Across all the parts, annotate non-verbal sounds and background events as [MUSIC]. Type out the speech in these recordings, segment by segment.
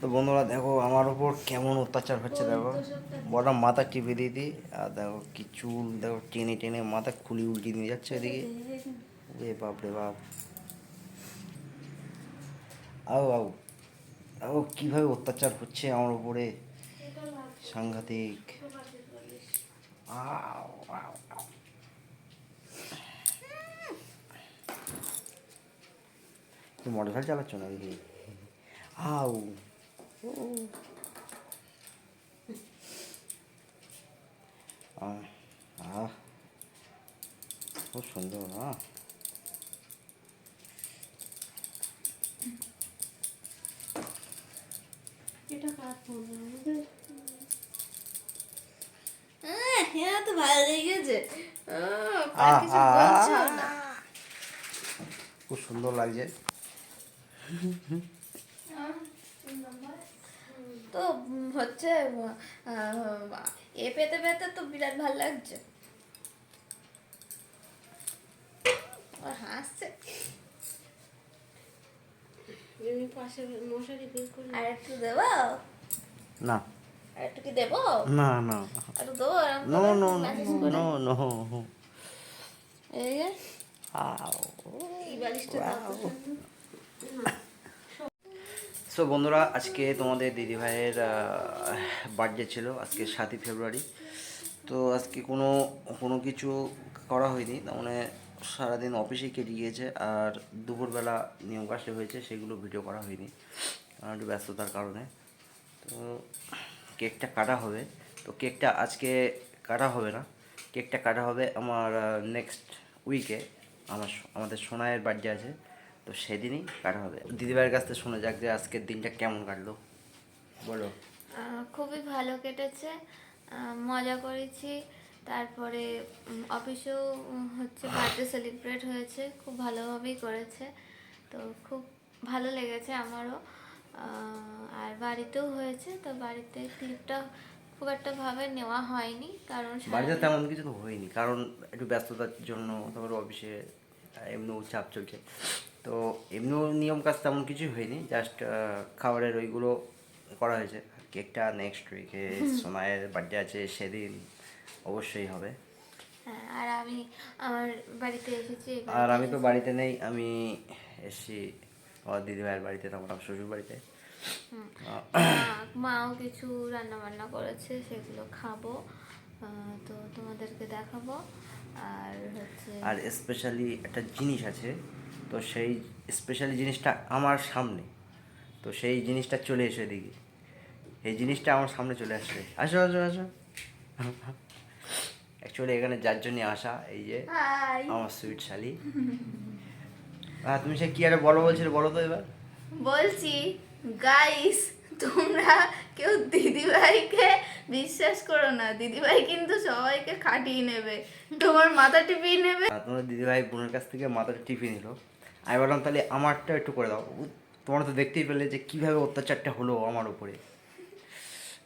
তো বন্ধুরা দেখো, আমার ওপর কেমন অত্যাচার হচ্ছে দেখো। বড় মাথা টিপে দিয়ে দিই, আর দেখো কি চুল, দেখো টেনে টেনে মাথা খুলি উল্টি নিয়ে যাচ্ছে এদিকে। রে বাপ রে বাপ। আও আও আও, কীভাবে অত্যাচার হচ্ছে আমার উপরে? সাংঘাতিক। আও আও আও। তুই মোটর সাইকেল চালাচ্ছ না দিদি আউ আহ আহ খুব সুন্দর না এটা আমাদের হ্যাঁ তো ভালো লেগেছে খুব সুন্দর লাগছে। তো হচ্ছে এ পেতে পেতে তো বিরাট ভালো লাগছে। হাসছে। আর একটু দেবো? না। আর একটু কি দেবো? না না। একটু দেবো? এরম নো নো নো নো এই বালিশটা দাও। সো বন্ধুরা, আজকে তোমাদের দিদিভাইয়ের বার্থডে ছিল, আজকে সাতই ফেব্রুয়ারি। তো আজকে কোনো কোনো কিছু করা হয়নি, তার মানে সারাদিন অফিসে কেটে গিয়েছে, আর দুপুরবেলা নিয়ম কাজটা হয়েছে, সেগুলো ভিডিও করা হয়নি, কারণ একটু ব্যস্ততার কারণে। তো কেকটা কাটা হবে, তো কেকটা আজকে কাটা হবে না। কেকটা কাটা হবে আমার নেক্সট উইকে আমার, আমাদের সোনায়ের বার্থডে আছে। তো সেদিনই কাটা হবে। দিদিভাইয়ের কাছ থেকে শোনা যাক যে আজকের দিনটা কেমন কাটলো। বলো। খুবই ভালো কেটেছে। মজা করেছি। তারপরে অফিসেও হচ্ছে বার্থডে সেলিব্রেট হয়েছে। খুব ভালোভাবেই করেছে। তো খুব ভালো লেগেছে আমারও। আর বাড়িতেও হয়েছে। তো বাড়িতে ক্লিপটা খুব একটা ভাবে নেওয়া হয়নি। কারণ বাড়িতে তেমন কিছু তো হয়নি। কারণ একটু ব্যস্ততার জন্য তারপর অফিসে এমনিও চাপ চলছে। তো এমনিও নিয়ম কাজ তেমন কিছুই হয়নি জাস্ট খাবারের ওইগুলো করা হয়েছে। কেকটা নেক্সট উইকে সোনায়ের বার্থডে আছে সেদিন অবশ্যই হবে। হ্যাঁ, আর আমি আমার বাড়িতে এসেছি আর আমি তো বাড়িতে নেই আমি এসেছি আমার দিদিভাইয়ের বাড়িতে তখন আমার শ্বশুর বাড়িতে। মাও কিছু রান্না বান্না করেছে সেগুলো খাব তো তোমাদেরকে দেখাবো। আর হচ্ছে আর স্পেশালি একটা জিনিস আছে তো সেই স্পেশালি জিনিসটা আমার সামনে। তো সেই জিনিসটা চলে এসে দেখি এই জিনিসটা আমার সামনে চলে আসছে। আসো আসো আসো। অ্যাকচুয়ালি এখানে যার জন্য আসা এই যে আমার সুইট শালি। হ্যাঁ তুমি সে কি আরে বলো বলছিলে বলো তো এবার? বলছি গাইস তোমরা কেউ দিদিভাইকে বিশ্বাস করো না। দিদিভাই কিন্তু সবাইকে খাটিয়ে নেবে। তোমার মাথা টিপিয়ে নেবে। তোমার দিদিভাই বোনের কাছ থেকে মাথাটা টিপিয়ে নিল। আমি বললাম তাহলে আমারটা একটু করে দাও। তোমরা তো দেখতেই পেলে যে কীভাবে অত্যাচারটা হলো আমার উপরে।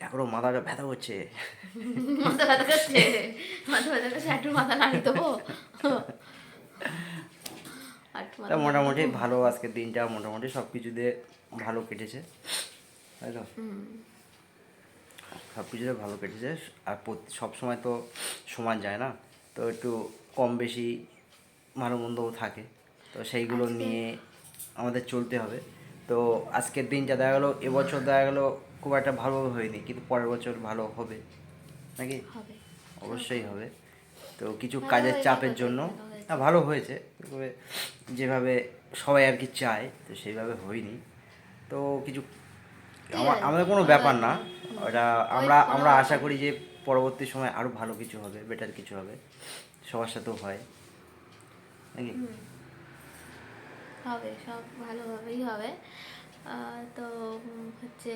এখনও মাথাটা ব্যথা হচ্ছে মাথা ব্যথা করছে? মাথা ব্যথা করছে? একটু মাথা দেবো? তা মোটামুটি ভালো আজকের দিনটা মোটামুটি সব কিছু দিয়ে ভালো কেটেছে। তাই তো। সব কিছুতে ভালো কেটেছে। আর সব সময় তো সমান যায় না। তো একটু কম বেশি ভালো মন্দও থাকে। তো সেইগুলো নিয়ে আমাদের চলতে হবে। তো আজকের দিনটা দেখা গেলো এবছর দেখা গেলো খুব একটা ভালোভাবে হয়নি কিন্তু পরের বছর ভালো হবে। নাকি? অবশ্যই হবে। তো কিছু কাজের চাপের জন্য। ভালো হয়েছে। না ভালো হয়েছে তবে যেভাবে সবাই আর কি চায় তো সেইভাবে হয়নি। তো কিছু আমার আমাদের কোনো ব্যাপার না। ওটা আমরা আমরা আশা করি যে পরবর্তী সময় আরও ভালো কিছু হবে বেটার কিছু হবে। সবার সাথেও হয়। নাকি। হবে সব ভালোভাবেই হবে। তো হচ্ছে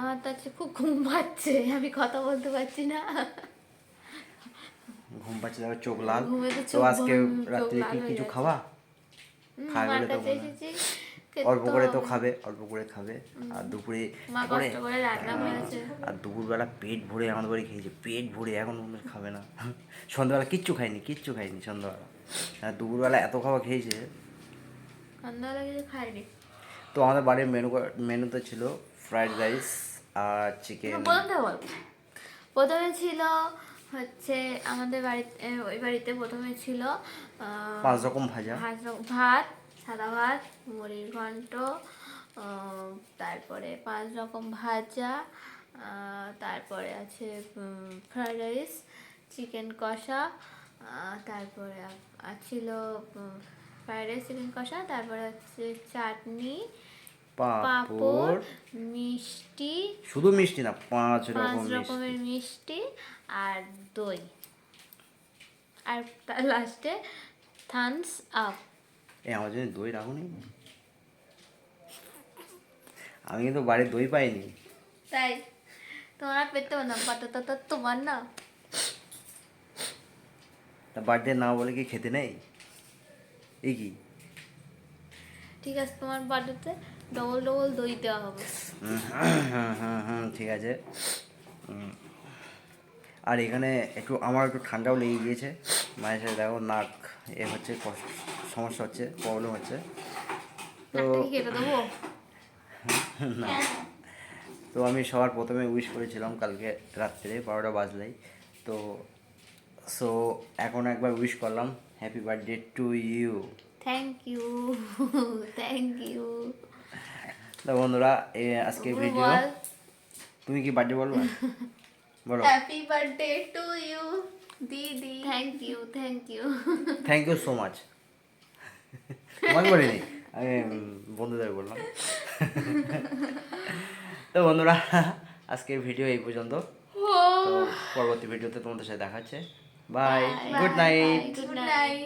আমার তো আজকে খুব ঘুম পাচ্ছে আমি কথা বলতে পারছি না। ঘুম পাচ্ছে তারপর চোখ লাল। তো আজকে রাত্রে কি কিছু খাওয়া বলে তো হয়। অল্প করে তো খাবে অল্প করে খাবে। আর দুপুরে করেছে। আর দুপুরবেলা পেট ভরে আমাদের বাড়ি খেয়েছে পেট ভরে এখন খাবে না। সন্ধ্যাবেলা কিচ্ছু খায়নি কিচ্ছু খায়নি সন্ধ্যাবেলা। আর দুপুরবেলা এত খাওয়া খেয়েছে খাইনি তো আমাদের বাড়ির মেনু মেনুতে ছিল ফ্রাইড রাইস আর চিকেন প্রথমে ছিল হচ্ছে আমাদের বাড়িতে ওই বাড়িতে প্রথমে ছিল পাঁচ রকম ভাজা। ভাত সাদা ভাত মুড়ির ঘন্ট তারপরে পাঁচ রকম ভাজা তারপরে আছে ফ্রাইড রাইস চিকেন কষা তারপরে আর ছিল ফ্রাইড রাইস চিকেন কষা তারপরে হচ্ছে চাটনি পাঁপড়। মিষ্টি শুধু মিষ্টি না পাঁচ রকমের মিষ্টি। আর দই। আর তার লাস্টে থামস আপ এই আমার জন্য দই রাখুনি আমি কিন্তু বাড়ির দই পাইনি। তাই? তোমরা পেতে না পাতা তো তোমার না। তা বার্থডে না বলে কি খেতে নেই? এই কি? ঠিক আছে তোমার বার্থডেতে ডবল ডবল দই দেওয়া হবে। হুম, হুম, হুম, ঠিক আছে। আর এখানে একটু আমার একটু ঠান্ডাও লেগে গিয়েছে। মায়ের সাথে দেখো নাক এ হচ্ছে সমস্যা হচ্ছে প্রবলেম হচ্ছে। তো না। তো আমি সবার প্রথমে উইশ করেছিলাম কালকে রাত্রে বারোটা বাজলেই। তো সো এখন একবার উইশ করলাম। Happy birthday to you thank you thank you তো বন্ধুরা এ আজকে ভিডিও তুমি কি বার্থডে বলবে? [LAUGHS] বলো। হ্যাপি বার্থডে টু ইউ দিদি। Thank you thank you thank you so much তোমাকে বলিনি আমি বন্ধুদের বললাম। তো বন্ধুরা আজকের ভিডিও এই পর্যন্ত। তো পরবর্তী ভিডিওতে তোমাদের সাথে দেখা হচ্ছে। Bye good night good night